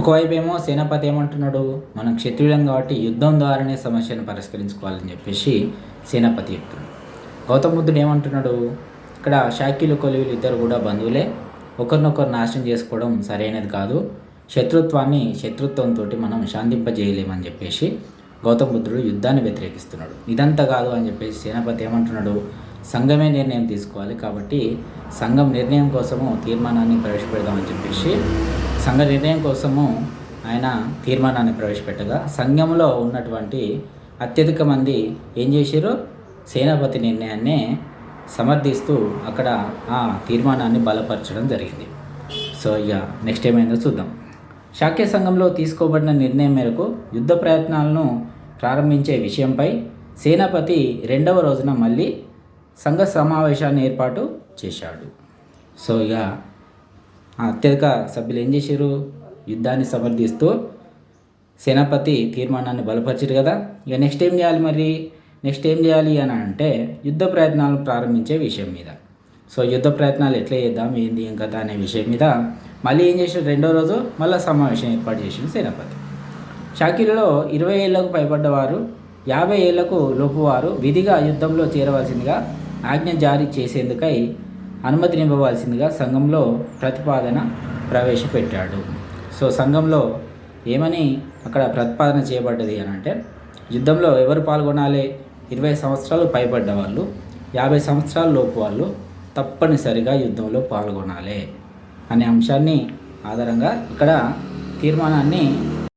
ఒకవైపు ఏమో సేనాపతి ఏమంటున్నాడు మనం క్షత్రియులం కాబట్టి యుద్ధం ద్వారానే సమస్యను పరిష్కరించుకోవాలని చెప్పేసి సేనాపతి చెప్తున్నాడు. గౌతమ బుద్ధుడు ఏమంటున్నాడు ఇక్కడ శాక్యులు కొలువులు ఇద్దరు కూడా బంధువులే. ఒకరినొకరు నాశనం చేసుకోవడం సరైనది కాదు. శత్రుత్వాన్ని శత్రుత్వంతో మనం శాంతింపజేయలేమని చెప్పేసి గౌతమ బుద్ధుడు యుద్ధాన్ని వ్యతిరేకిస్తున్నాడు. ఇదంతా కాదు అని చెప్పేసి సేనాపతి ఏమంటున్నాడు సంఘమే నిర్ణయం తీసుకోవాలి కాబట్టి సంఘం నిర్ణయం కోసము తీర్మానాన్ని ప్రవేశపెడదామని చెప్పేసి సంఘ నిర్ణయం కోసము ఆయన తీర్మానాన్ని ప్రవేశపెట్టగా సంఘంలో ఉన్నటువంటి అత్యధిక మంది ఏం చేశారు? సేనాపతి నిర్ణయాన్ని సమర్థిస్తూ అక్కడ ఆ తీర్మానాన్ని బలపరచడం జరిగింది. సో ఇక నెక్స్ట్ ఏమైందో చూద్దాం. శాక్య సంఘంలో తీసుకోబడిన నిర్ణయం మేరకు యుద్ధ ప్రయత్నాలను ప్రారంభించే విషయంపై సేనాపతి రెండవ రోజున మళ్ళీ సంఘ సమావేశాన్ని ఏర్పాటు చేశాడు. సో ఇక అత్యధిక సభ్యులు ఏం చేశారు? యుద్ధాన్ని సమర్థిస్తూ సేనాపతి తీర్మానాన్ని బలపరిచారు కదా. ఇక నెక్స్ట్ ఏం చేయాలి మరి? నెక్స్ట్ ఏం చేయాలి అని అంటే యుద్ధ ప్రయత్నాలు ప్రారంభించే విషయం మీద. సో యుద్ధ ప్రయత్నాలు ఎట్లా చేద్దాం? ఏంది? ఏం కథ? అనే విషయం మీద మళ్ళీ ఏం చేసాడు రెండో రోజు మళ్ళీ సమావేశం ఏర్పాటు చేసింది సేనాపతి. షాకిర్లో ఇరవై ఏళ్ళకు పైబడ్డవారు యాభై ఏళ్ళకు లోపువారు విధిగా యుద్ధంలో చేరవలసిందిగా ఆజ్ఞ జారీ చేసేందుకై అనుమతినివ్వవలసిందిగా సంఘంలో ప్రతిపాదన ప్రవేశపెట్టాడు. సో సంఘంలో ఏమని అక్కడ ప్రతిపాదన చేయబడ్డది అని అంటే యుద్ధంలో ఎవరు పాల్గొనాలి? ఇరవై సంవత్సరాలు పైబడ్డ వాళ్ళు యాభై సంవత్సరాల లోపు వాళ్ళు తప్పనిసరిగా యుద్ధంలో పాల్గొనాలి అనే అంశాన్ని ఆధారంగా ఇక్కడ తీర్మానాన్ని